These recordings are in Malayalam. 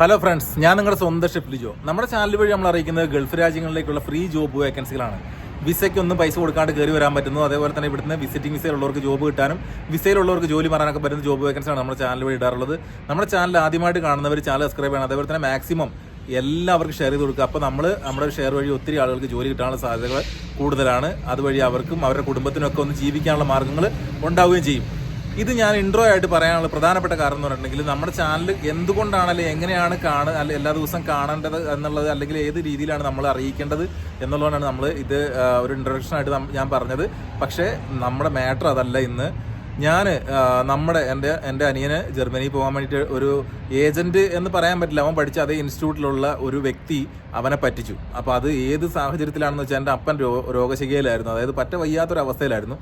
ഹലോ ഫ്രണ്ട്സ് ഞാൻ നിങ്ങളുടെ സ്വന്തം ഷിഫ്റ്റ് ലിജോ നമ്മുടെ ചാനൽ വഴി നമ്മൾ അറിയിക്കുന്നത് ഗൾഫ് രാജ്യങ്ങളിലേക്കുള്ള ഫ്രീ ജോബ് വേക്കൻസികളാണ് വിസയ്ക്ക് ഒന്നും പൈസ കൊടുക്കാണ്ട് കയറി വരാൻ പറ്റുന്നു അതേപോലെ തന്നെ ഇവിടുന്ന് വിസിറ്റിംഗ് വിസയിലുള്ളവർക്ക് ജോബ് കിട്ടാനും വിസയിലുള്ളവർക്ക് ജോലി മാറാനൊക്കെ പറ്റുന്ന ജോബ് വേക്കൻസിയാണ് നമ്മുടെ ചാനൽ വഴി ഇടാറുള്ളത്. നമ്മുടെ ചാനൽ ആദ്യമായിട്ട് കാണുന്നവർ ചാനൽ സബ്സ്ക്രൈബ് ചെയ്യണം. അതേപോലെ തന്നെ മാക്സിമം എല്ലാവർക്കും ഷെയർ ചെയ്ത് കൊടുക്കുക. അപ്പോൾ നമ്മൾ നമ്മുടെ ഷെയർ വഴി ഒത്തിരി ആളുകൾക്ക് ജോലി കിട്ടാനുള്ള സാധ്യതകൾ കൂടുതലാണ്. അതുവഴി അവർക്കും അവരുടെ കുടുംബത്തിനൊക്കെ ഒന്ന് ജീവിക്കാനുള്ള മാർഗങ്ങൾ ഉണ്ടാവുകയും ചെയ്യും. ഇത് ഞാൻ ഇൻട്രോ ആയിട്ട് പറയാനുള്ള പ്രധാനപ്പെട്ട കാരണം എന്ന് പറഞ്ഞിട്ടുണ്ടെങ്കിൽ നമ്മുടെ ചാനൽ എന്തുകൊണ്ടാണ് അല്ലെങ്കിൽ എങ്ങനെയാണ് കാണുക അല്ലെ എല്ലാ ദിവസവും കാണേണ്ടത് എന്നുള്ളത് അല്ലെങ്കിൽ ഏത് രീതിയിലാണ് നമ്മൾ അറിയിക്കേണ്ടത് എന്നുള്ളതാണ് നമ്മൾ ഇത് ഒരു ഇൻട്രൊഡക്ഷൻ ആയിട്ട് ഞാൻ പറഞ്ഞത്. പക്ഷേ നമ്മുടെ മാറ്റർ അതല്ല ഇന്ന്. ഞാൻ നമ്മുടെ എന്റെ എന്റെ അനിയന് ജർമ്മനിയിൽ പോകാൻ വേണ്ടിയിട്ട് ഒരു ഏജന്റ് എന്ന് പറയാൻ പറ്റില്ല. അവൻ പഠിച്ച അതേ ഇൻസ്റ്റിറ്റ്യൂട്ടിലുള്ള ഒരു വ്യക്തി അവനെ പറ്റിച്ചു. അപ്പോൾ അത് ഏത് സാഹചര്യത്തിലാണെന്ന് വെച്ചാൽ എന്റെ അപ്പൻ രോ രോഗശികയിലായിരുന്നു അതായത് പറ്റ വയ്യാത്തൊരവസ്ഥയിലായിരുന്നു.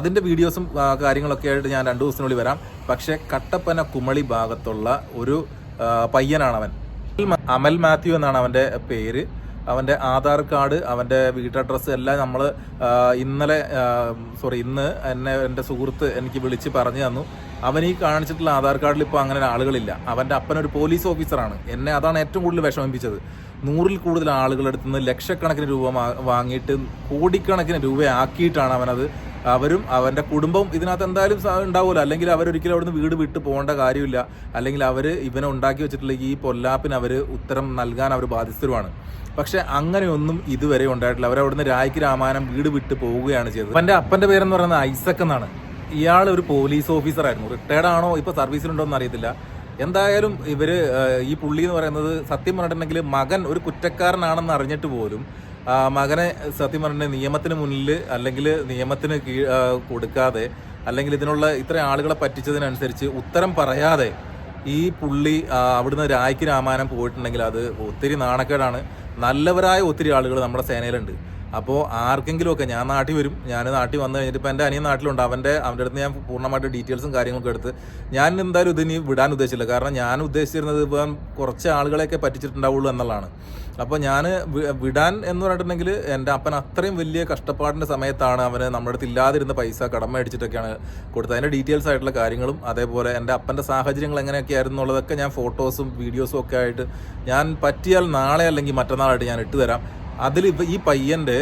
അതിന്റെ വീഡിയോസും കാര്യങ്ങളൊക്കെ ആയിട്ട് ഞാൻ രണ്ട് ദിവസത്തിനുള്ളിൽ വരാം. പക്ഷേ കട്ടപ്പന കുമളി ഭാഗത്തുള്ള ഒരു പയ്യനാണവൻ. അമൽ മാത്യു എന്നാണ് അവന്റെ പേര്. അവന്റെ ആധാർ കാർഡ് അവന്റെ വീട്ടഡ്രസ്സ് എല്ലാം നമ്മൾ ഇന്നലെ സോറി ഇന്ന് എന്നെ എന്റെ സുഹൃത്ത് എനിക്ക് വിളിച്ച് പറഞ്ഞു തന്നു. അവൻ ഈ കാണിച്ചിട്ടുള്ള ആധാർ കാർഡിൽ ഇപ്പോൾ അങ്ങനെ ആളുകളില്ല. അവന്റെ അപ്പനൊരു പോലീസ് ഓഫീസറാണ്. എന്നെ അതാണ് ഏറ്റവും കൂടുതൽ വിഷമിപ്പിച്ചത്. നൂറിൽ കൂടുതൽ ആളുകളെടുത്ത് നിന്ന് ലക്ഷക്കണക്കിന് രൂപ വാങ്ങിയിട്ട് കോടിക്കണക്കിന് രൂപയാക്കിയിട്ടാണ് അവനത് അവരും അവന്റെ കുടുംബവും ഇതിനകത്ത് എന്തായാലും ഉണ്ടാവുമല്ലോ. അല്ലെങ്കിൽ അവരൊരിക്കലും അവിടുന്ന് വീട് വിട്ട് പോകേണ്ട കാര്യമില്ല. അല്ലെങ്കിൽ അവർ ഇവനെ ഉണ്ടാക്കി വെച്ചിട്ടുള്ള ഈ പൊല്ലാപ്പിന് അവർ ഉത്തരം നൽകാൻ അവർ ബാധ്യസ്ഥരുമാണ്. പക്ഷെ അങ്ങനെയൊന്നും ഇതുവരെ ഉണ്ടായിട്ടില്ല. അവരവിടുന്ന് രായ്ക്ക് രാമായണം വീട് വിട്ട് പോവുകയാണ് ചെയ്തത്. അവന്റെ അപ്പന്റെ പേരെന്ന് പറയുന്നത് ഐസക് എന്നാണ്. ഇയാൾ ഒരു പോലീസ് ഓഫീസറായിരുന്നു റിട്ടയർഡ് ആണോ ഇപ്പോൾ സർവീസിലുണ്ടോ എന്ന് അറിയത്തില്ല. എന്തായാലും ഇവർ ഈ പുള്ളി എന്ന് പറയുന്നത് സത്യം പറഞ്ഞിട്ടുണ്ടെങ്കിൽ മകൻ ഒരു കുറ്റക്കാരനാണെന്ന് അറിഞ്ഞിട്ട് പോലും മകനെ സത്യം പറഞ്ഞ നിയമത്തിന് മുന്നിൽ അല്ലെങ്കിൽ നിയമത്തിന് കൊടുക്കാതെ അല്ലെങ്കിൽ ഇതിനുള്ള ഇത്ര ആളുകളെ പറ്റിച്ചതിനനുസരിച്ച് ഉത്തരം പറയാതെ ഈ പുള്ളി അവിടുന്ന് രായ്ക്ക് രാമായണം പോയിട്ടുണ്ടെങ്കിൽ അത് ഒത്തിരി നാണക്കേടാണ്. നല്ലവരായ ഒത്തിരി ആളുകൾ നമ്മുടെ സേനയിലുണ്ട്. അപ്പോൾ ആർക്കെങ്കിലുമൊക്കെ ഞാൻ നാട്ടിൽ വരും. ഞാൻ നാട്ടിൽ വന്നു കഴിഞ്ഞിട്ട് ഇപ്പോൾ എന്റെ അനിയൻ നാട്ടിലുണ്ട്. അവന്റെ അവന്റെ അടുത്ത് ഞാൻ പൂർണമായിട്ട് ഡീറ്റെയിൽസും കാര്യങ്ങളൊക്കെ എടുത്ത് ഞാൻ എന്തായാലും ഇതിനി വിടാൻ ഉദ്ദേശിച്ചില്ല. കാരണം ഞാൻ ഉദ്ദേശിച്ചിരുന്നത് ഇപ്പം കുറച്ച് ആളുകളെയൊക്കെ പറ്റിച്ചിട്ടുണ്ടാവുള്ളൂ എന്നുള്ളതാണ്. അപ്പോൾ ഞാൻ വിടാൻ എന്ന് പറഞ്ഞിട്ടുണ്ടെങ്കിൽ എന്റെ അപ്പൻ അത്രയും വലിയ കഷ്ടപ്പാടിന്റെ സമയത്താണ് അവന് നമ്മുടെ അടുത്ത് ഇല്ലാതിരുന്ന പൈസ കടം മേടിച്ചിട്ടൊക്കെയാണ് കൊടുത്തത്. അതിന്റെ ഡീറ്റെയിൽസ് ആയിട്ടുള്ള കാര്യങ്ങളും അതേപോലെ എന്റെ അപ്പന്റെ സാഹചര്യങ്ങൾ എങ്ങനെയൊക്കെയായിരുന്നു എന്നുള്ളതൊക്കെ ഞാൻ ഫോട്ടോസും വീഡിയോസും ഒക്കെ ആയിട്ട് ഞാൻ പറ്റിയാൽ നാളെ അല്ലെങ്കിൽ മറ്റന്നാളായിട്ട് ഞാൻ ഇട്ട് തരാം. അതിൽ ഈ പയ്യന്റെ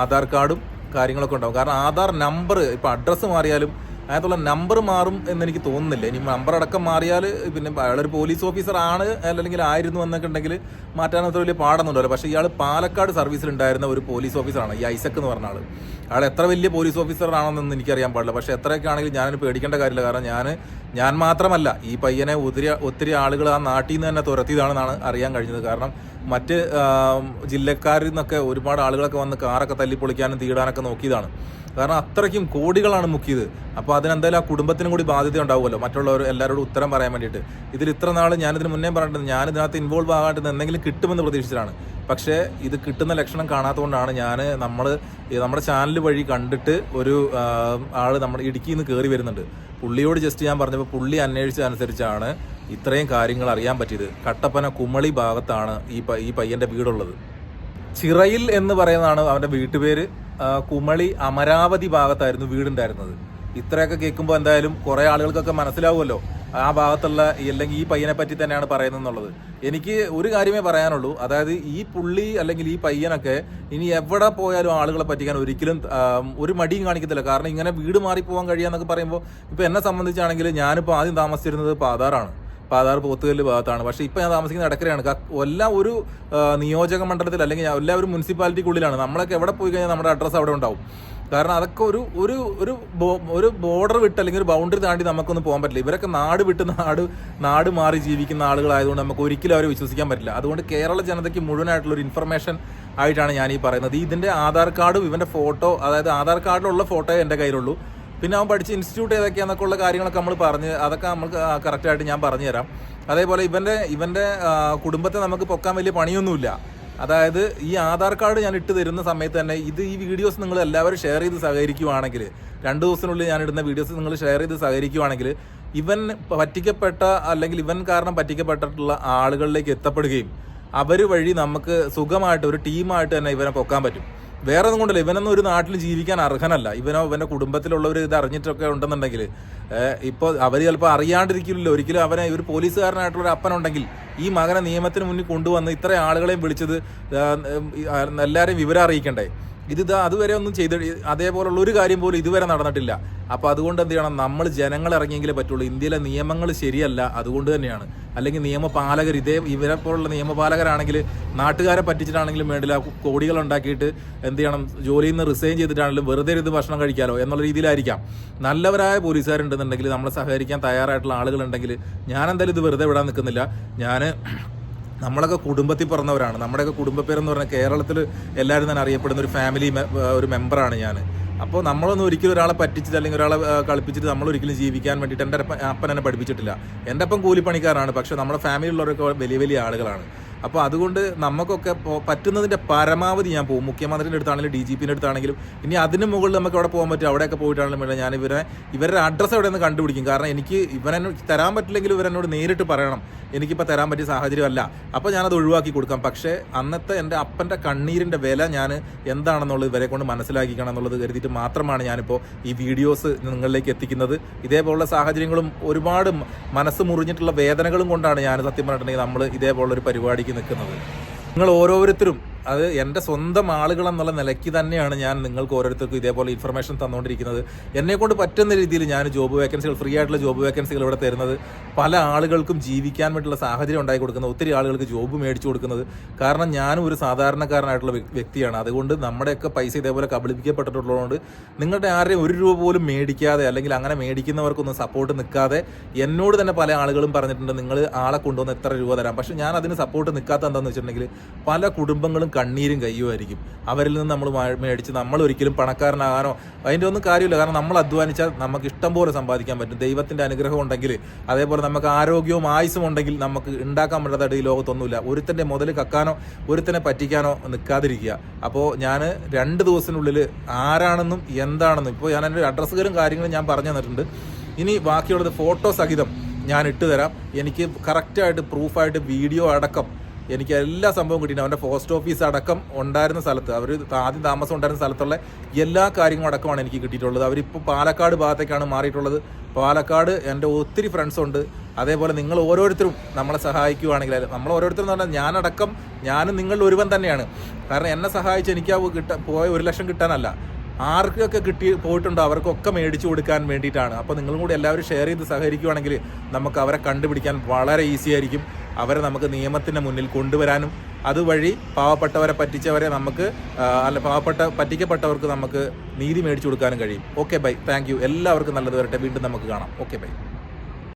ആധാർ കാർഡും കാര്യങ്ങളൊക്കെ ഉണ്ടാവും. കാരണം ആധാർ നമ്പർ ഇപ്പം അഡ്രസ്സ് മാറിയാലും അതിനകത്തുള്ള നമ്പർ മാറും എന്ന് എനിക്ക് തോന്നുന്നില്ല. ഇനി നമ്പർ അടക്കം മാറിയാൽ പിന്നെ അയാളൊരു പോലീസ് ഓഫീസർ ആണ് അല്ലെങ്കിൽ ആയിരുന്നു എന്നൊക്കെ ഉണ്ടെങ്കിൽ മാറ്റാൻ അത്ര വലിയ പാടൊന്നുണ്ടല്ലോ പക്ഷേ ഇയാൾ പാലക്കാട് സർവീസിൽ ഉണ്ടായിരുന്ന ഒരു പോലീസ് ഓഫീസറാണ് ഈ ഐസക് എന്ന് പറഞ്ഞ ആൾ അയാൾ എത്ര വലിയ പോലീസ് ഓഫീസറാണെന്നൊന്നും എനിക്കറിയാൻ പാടില്ല. പക്ഷേ എത്രയൊക്കെ ആണെങ്കിലും ഞാനൊരു പേടിക്കേണ്ട കാര്യമില്ല. കാരണം ഞാൻ ഞാൻ മാത്രമല്ല ഈ പയ്യനെ ഒത്തിരി ഒത്തിരി ആളുകൾ ആ നാട്ടിൽ നിന്ന് തന്നെ തുരത്തിയതാണെന്നാണ് അറിയാൻ കഴിഞ്ഞത്. കാരണം മറ്റ് ജില്ലക്കാരിൽ നിന്നൊക്കെ ഒരുപാട് ആളുകളൊക്കെ വന്ന് കാറൊക്കെ തല്ലിപ്പൊളിക്കാനും തീടാനൊക്കെ നോക്കിയതാണ്. കാരണം അത്രയ്ക്കും കോടികളാണ് മുക്കിയത്. അപ്പോൾ അതിനെന്തായാലും ആ കുടുംബത്തിനും കൂടി ബാധ്യത ഉണ്ടാവുമല്ലോ. മറ്റുള്ളവർ എല്ലാവരോടും ഉത്തരം പറയാൻ വേണ്ടിയിട്ട്. ഇതിൽ ഇത്ര നാൾ ഞാനിതിന് മുന്നേ പറഞ്ഞിട്ടുണ്ട്. ഞാൻ ഇതിനകത്ത് ഇൻവോൾവ് ആകാണ്ട് എന്തെങ്കിലും കിട്ടുമെന്ന് പ്രതീക്ഷിച്ചിട്ടാണ് പക്ഷേ ഇത് കിട്ടുന്ന ലക്ഷണം കാണാത്തതുകൊണ്ടാണ് ഞാൻ നമ്മൾ നമ്മുടെ ചാനൽ വഴി കണ്ടിട്ട് ഒരു ആൾ നമ്മുടെ ഇടുക്കിയിൽ നിന്ന് കയറി വരുന്നുണ്ട്. പുള്ളിയോട് ജസ്റ്റ് ഞാൻ പറഞ്ഞപ്പോൾ പുള്ളി അന്വേഷിച്ചതനുസരിച്ചാണ് ഇത്രയും കാര്യങ്ങൾ അറിയാൻ പറ്റിയത്. കട്ടപ്പന കുമളി ഭാഗത്താണ് ഈ ഈ പയ്യന്റെ വീടുള്ളത്. ചിറയിൽ എന്ന് പറയുന്നതാണ് അവന്റെ വീട്ടുപേര്. കുമളി അമരാവതി ഭാഗത്തായിരുന്നു വീടുണ്ടായിരുന്നത്. ഇത്രയൊക്കെ കേൾക്കുമ്പോൾ എന്തായാലും കുറെ ആളുകൾക്കൊക്കെ മനസ്സിലാവുമല്ലോ. ആ ഭാഗത്തുള്ള അല്ലെങ്കിൽ ഈ പയ്യനെ പറ്റി തന്നെയാണ് പറയുന്നത് എന്നുള്ളത് എനിക്ക് ഒരു കാര്യമേ പറയാനുള്ളൂ. അതായത് ഈ പുള്ളി അല്ലെങ്കിൽ ഈ പയ്യനൊക്കെ ഇനി എവിടെ പോയാലും ആളുകളെ പറ്റിക്കാൻ ഒരിക്കലും ഒരു മടിയും കാണിക്കത്തില്ല. കാരണം ഇങ്ങനെ വീട് മാറി പോകാൻ കഴിയാന്നൊക്കെ പറയുമ്പോൾ ഇപ്പം എന്നെ സംബന്ധിച്ചാണെങ്കിൽ ഞാനിപ്പോൾ ആദ്യം താമസിച്ചിരുന്നത് പാതാറാണ്. പാതാർ പോത്തുകല്ല് ഭാഗത്താണ്. പക്ഷേ ഇപ്പം ഞാൻ താമസിക്കുന്ന ഇടക്കരയാണ് എല്ലാം ഒരു നിയോജക മണ്ഡലത്തിൽ അല്ലെങ്കിൽ എല്ലാ ഒരു മുനിസിപ്പാലിറ്റിക്കുള്ളിലാണ്. നമ്മളൊക്കെ എവിടെ പോയി കഴിഞ്ഞാൽ നമ്മുടെ അഡ്രസ്സ് അവിടെ ഉണ്ടാവും. കാരണം അതൊക്കെ ഒരു ഒരു ഒരു ഒരു ബോർഡർ വിട്ട് അല്ലെങ്കിൽ ഒരു ബൗണ്ടറി താണ്ടി നമുക്കൊന്നും പോകാൻ പറ്റില്ല. ഇവരൊക്കെ നാട് വിട്ട് നാട് നാട് മാറി ജീവിക്കുന്ന ആളുകളായതുകൊണ്ട് നമുക്ക് ഒരിക്കലും അവരെ വിശ്വസിക്കാൻ പറ്റില്ല. അതുകൊണ്ട് കേരള ജനതയ്ക്ക് മുഴുവനായിട്ടുള്ള ഒരു ഇൻഫർമേഷൻ ആയിട്ടാണ് ഞാൻ ഈ പറയുന്നത്. ഇതിന്റെ ആധാർ കാർഡും ഇവന്റെ ഫോട്ടോ അതായത് ആധാർ കാർഡിലുള്ള ഫോട്ടോയെ എന്റെ കയ്യിലുള്ളൂ. പിന്നെ അവൻ പഠിച്ച ഇൻസ്റ്റിറ്റ്യൂട്ട് ഏതൊക്കെയാണെന്നൊക്കെ ഉള്ള കാര്യങ്ങളൊക്കെ നമ്മൾ പറഞ്ഞ് അതൊക്കെ നമുക്ക് കറക്റ്റായിട്ട് ഞാൻ പറഞ്ഞു തരാം. അതേപോലെ ഇവന്റെ ഇവന്റെ കുടുംബത്തെ നമുക്ക് പൊക്കാൻ വലിയ പണിയൊന്നുമില്ല. അതായത് ഈ ആധാർ കാർഡ് ഞാൻ ഇട്ട് തരുന്ന സമയത്ത് തന്നെ ഇത് ഈ വീഡിയോസ് നിങ്ങൾ എല്ലാവരും ഷെയർ ചെയ്ത് സഹകരിക്കുവാണെങ്കിൽ രണ്ട് ദിവസത്തിനുള്ളിൽ ഞാൻ ഇടുന്ന വീഡിയോസ് നിങ്ങൾ ഷെയർ ചെയ്ത് സഹകരിക്കുവാണെങ്കിൽ ഇവൻ പറ്റിക്കപ്പെട്ട അല്ലെങ്കിൽ ഇവൻ കാരണം പറ്റിക്കപ്പെട്ടിട്ടുള്ള ആളുകളിലേക്ക് എത്തപ്പെടുകയും അവർ വഴി നമുക്ക് സുഖമായിട്ട് ഒരു ടീമായിട്ട് തന്നെ ഇവനെ പൊക്കാൻ പറ്റും. വേറെ ഒന്നും കൊണ്ടല്ല. ഇവനൊന്നും ഒരു നാട്ടിൽ ജീവിക്കാൻ അർഹനല്ല. ഇവനോ ഇവന്റെ കുടുംബത്തിലുള്ളവർ ഇത് അറിഞ്ഞിട്ടൊക്കെ ഉണ്ടെന്നുണ്ടെങ്കിൽ ഇപ്പോൾ അവർ ചിലപ്പോൾ അറിയാണ്ടിരിക്കില്ലല്ലോ. ഒരിക്കലും അവനെ ഒരു പോലീസുകാരനായിട്ടുള്ള ഒരു അപ്പനുണ്ടെങ്കിൽ ഈ മകനെ നിയമത്തിന് മുന്നിൽ കൊണ്ടുവന്ന് ഇത്ര ആളുകളെയും വിളിച്ചത് എല്ലാവരെയും വിവരം അറിയിക്കണ്ടേ? ഇത് ഇതാ അതുവരെ ഒന്നും ചെയ്ത് അതേപോലുള്ള ഒരു കാര്യം പോലും ഇതുവരെ നടന്നിട്ടില്ല. അപ്പോൾ അതുകൊണ്ട് എന്ത് ചെയ്യണം? നമ്മൾ ജനങ്ങൾ ഇറങ്ങിയെങ്കിലേ പറ്റുള്ളൂ. ഇന്ത്യയിലെ നിയമങ്ങൾ ശരിയല്ല അതുകൊണ്ട് തന്നെയാണ്. അല്ലെങ്കിൽ നിയമപാലകർ ഇതേ ഇവരെ പോലുള്ള നിയമപാലകരാണെങ്കിൽ നാട്ടുകാരെ പറ്റിച്ചിട്ടാണെങ്കിലും വേണ്ടില്ല. കോടികൾ ഉണ്ടാക്കിയിട്ട് എന്ത് ചെയ്യണം? ജോലിയിൽ നിന്ന് റിസൈൻ ചെയ്തിട്ടാണെങ്കിലും വെറുതെ ഇരുന്ന് ഭക്ഷണം കഴിക്കാലോ എന്നുള്ള രീതിയിലായിരിക്കാം. നല്ലവരായ പോലീസുകാരുണ്ടെന്നുണ്ടെങ്കിൽ നമ്മളെ സഹകരിക്കാൻ തയ്യാറായിട്ടുള്ള ആളുകളുണ്ടെങ്കിൽ ഞാൻ എന്തായാലും ഇത് വെറുതെ വിടാൻ നിൽക്കുന്നില്ല. ഞാൻ നമ്മളൊക്കെ കുടുംബത്തിൽ പിറന്നവരാണ്. നമ്മുടെയൊക്കെ കുടുംബ പേരെന്ന് പറഞ്ഞാൽ കേരളത്തിൽ എല്ലാവരും തന്നെ അറിയപ്പെടുന്ന ഒരു ഫാമിലി ഒരു മെമ്പറാണ് ഞാൻ. അപ്പോൾ നമ്മളൊന്നും ഒരിക്കലും ഒരാളെ പറ്റിച്ചിട്ട് അല്ലെങ്കിൽ ഒരാളെ കളിപ്പിച്ചിട്ട് നമ്മളൊരിക്കലും ജീവിക്കാൻ വേണ്ടിയിട്ട് എന്റെ അപ്പൻ എന്നെ പഠിപ്പിച്ചിട്ടില്ല. എന്റെ അപ്പം കൂലിപ്പണിക്കാരാണ്. പക്ഷേ നമ്മുടെ ഫാമിലിയിലുള്ളവരൊക്കെ വലിയ വലിയ ആളുകളാണ്. അപ്പോൾ അതുകൊണ്ട് നമുക്കൊക്കെ പറ്റുന്നതിന്റെ പരമാവധി ഞാൻ പോകും. മുഖ്യമന്ത്രിയുടെ അടുത്താണെങ്കിലും ഡി ജി പിന്റെ അടുത്താണെങ്കിലും. ഇനി അതിന് മുകളിൽ നമുക്ക് അവിടെ പോകാൻ പറ്റും? അവിടെയൊക്കെ പോയിട്ടാണെങ്കിലും വേണ്ട ഞാൻ ഇവരെ ഇവരുടെ അഡ്രസ്സ് എവിടെ നിന്ന് കണ്ടുപിടിക്കും? കാരണം എനിക്ക് ഇവരെന്നെ തരാൻ പറ്റില്ലെങ്കിൽ ഇവരെന്നോട് നേരിട്ട് പറയണം. എനിക്കിപ്പോൾ തരാൻ പറ്റിയ സാഹചര്യമല്ല അപ്പോൾ ഞാനത് ഒഴിവാക്കി കൊടുക്കാം. പക്ഷേ അന്നത്തെ എന്റെ അപ്പന്റെ കണ്ണീരിന്റെ വില ഞാൻ എന്താണെന്നുള്ളത് ഇവരെ കൊണ്ട് മനസ്സിലാക്കിക്കണം എന്നുള്ളത് കരുതിയിട്ട് മാത്രമാണ് ഞാനിപ്പോൾ ഈ വീഡിയോസ് നിങ്ങളിലേക്ക് എത്തിക്കുന്നത്. ഇതേപോലുള്ള സാഹചര്യങ്ങളും ഒരുപാട് മനസ്സ് മുറിഞ്ഞിട്ടുള്ള വേദനകളും കൊണ്ടാണ് ഞാൻ സത്യം പറഞ്ഞിട്ടുണ്ടെങ്കിൽ നമ്മൾ ഇതേപോലുള്ള ഒരു പരിപാടിക്ക് നിൽക്കുന്നത് നിങ്ങൾ ഓരോരുത്തരും അത് എന്റെ സ്വന്തം ആളുകൾ എന്നുള്ള നിലയ്ക്ക് തന്നെയാണ് ഞാൻ നിങ്ങൾക്ക് ഓരോരുത്തർക്കും ഇതേപോലെ ഇൻഫർമേഷൻ തന്നുകൊണ്ടിരിക്കുന്നത്. എന്നെക്കൊണ്ട് പറ്റുന്ന രീതിയിൽ ഞാൻ ജോബ് വേക്കൻസികൾ ഫ്രീ ആയിട്ടുള്ള ജോബ് വേക്കൻസികൾ ഇവിടെ തരുന്നത് പല ആളുകൾക്കും ജീവിക്കാൻ വേണ്ടിയുള്ള സാഹചര്യം ഉണ്ടായി കൊടുക്കുന്നത് ഒത്തിരി ആളുകൾക്ക് ജോബ് മേടിച്ചു കൊടുക്കുന്നത്. കാരണം ഞാനും ഒരു സാധാരണക്കാരനായിട്ടുള്ള വ്യക്തിയാണ്. അതുകൊണ്ട് നമ്മുടെയൊക്കെ പൈസ ഇതേപോലെ കബളിപ്പിക്കപ്പെട്ടിട്ടുള്ളതുകൊണ്ട് നിങ്ങളുടെ ആരെയും ഒരു രൂപ പോലും മേടിക്കാതെ അല്ലെങ്കിൽ അങ്ങനെ മേടിക്കുന്നവർക്കൊന്നും സപ്പോർട്ട് നിൽക്കാതെ എന്നോട് തന്നെ പല ആളുകളും പറഞ്ഞിട്ടുണ്ട് നിങ്ങൾ ആളെ കൊണ്ടുവന്ന് എത്ര രൂപ തരാം? പക്ഷേ ഞാൻ അതിന് സപ്പോർട്ട് നിൽക്കാത്ത എന്താണെന്ന് വെച്ചിട്ടുണ്ടെങ്കിൽ പല കുടുംബങ്ങളും കണ്ണീരും കയ്യുമായിരിക്കും. അവരിൽ നിന്ന് നമ്മൾ മേടിച്ച് നമ്മൾ ഒരിക്കലും പണക്കാരനാകാനോ അതിന്റെ ഒന്നും കാര്യമില്ല. കാരണം നമ്മൾ അധ്വാനിച്ചാൽ നമുക്ക് ഇഷ്ടം പോലെ സമ്പാദിക്കാൻ പറ്റും. ദൈവത്തിന്റെ അനുഗ്രഹം ഉണ്ടെങ്കിൽ അതേപോലെ നമുക്ക് ആരോഗ്യവും ആയുസും ഉണ്ടെങ്കിൽ നമുക്ക് ഉണ്ടാക്കാൻ പറ്റാത്ത ഈ ലോകത്തൊന്നുമില്ല. ഒരുത്തന്റെ മുതൽ കക്കാനോ ഒരുത്തനെ പറ്റിക്കാനോ നിൽക്കാതിരിക്കുക. അപ്പോൾ ഞാൻ രണ്ട് ദിവസത്തിനുള്ളിൽ ആരാണെന്നും എന്താണെന്നും ഇപ്പോൾ ഞാൻ എന്റെ അഡ്രസ്സുകളും കാര്യങ്ങളും ഞാൻ പറഞ്ഞു തന്നിട്ടുണ്ട്. ഇനി ബാക്കിയുള്ളത് ഫോട്ടോ സഹിതം ഞാൻ ഇട്ടുതരാം എനിക്ക് കറക്റ്റായിട്ട് പ്രൂഫായിട്ട് വീഡിയോ അടക്കം എനിക്ക് എല്ലാ സംഭവം കിട്ടിയിട്ട് അവന്റെ പോസ്റ്റ് ഓഫീസ് അടക്കം ഉണ്ടായിരുന്ന സ്ഥലത്ത് അവർ ആദ്യം താമസം ഉണ്ടായിരുന്ന സ്ഥലത്തുള്ള എല്ലാ കാര്യങ്ങളും അടക്കമാണ് എനിക്ക് കിട്ടിയിട്ടുള്ളത്. അവരിപ്പോൾ പാലക്കാട് ഭാഗത്തേക്കാണ് മാറിയിട്ടുള്ളത്. പാലക്കാട് എന്റെ ഒത്തിരി ഫ്രണ്ട്സ് ഉണ്ട്. അതേപോലെ നിങ്ങൾ ഓരോരുത്തരും നമ്മളെ സഹായിക്കുവാണെങ്കിൽ നമ്മൾ ഓരോരുത്തരും എന്ന് പറഞ്ഞാൽ ഞാനടക്കം ഞാനും നിങ്ങളിൽ ഒരുവൻ തന്നെയാണ്. കാരണം എന്നെ സഹായിച്ച് എനിക്ക് ആ കിട്ട പോയ ഒരു ലക്ഷം കിട്ടാനല്ല. ആർക്കൊക്കെ കിട്ടി പോയിട്ടുണ്ടോ അവർക്കൊക്കെ മേടിച്ചു കൊടുക്കാൻ വേണ്ടിയിട്ടാണ്. അപ്പോൾ നിങ്ങളും കൂടി എല്ലാവരും ഷെയർ ചെയ്ത് സഹകരിക്കുവാണെങ്കിൽ നമുക്ക് അവരെ കണ്ടുപിടിക്കാൻ വളരെ ഈസി ആയിരിക്കും. അവരെ നമുക്ക് നിയമത്തിന്റെ മുന്നിൽ കൊണ്ടുവരാനും അതുവഴി പാവപ്പെട്ടവരെ പറ്റിച്ചവരെ നമുക്ക് അല്ല പാവപ്പെട്ട പറ്റിക്കപ്പെട്ടവർക്ക് നമുക്ക് നീതി മേടിച്ചു കൊടുക്കാനും കഴിയും. ഓക്കെ ബൈ താങ്ക് എല്ലാവർക്കും നല്ലത് വരട്ടെ. വീണ്ടും നമുക്ക് കാണാം. Okay bye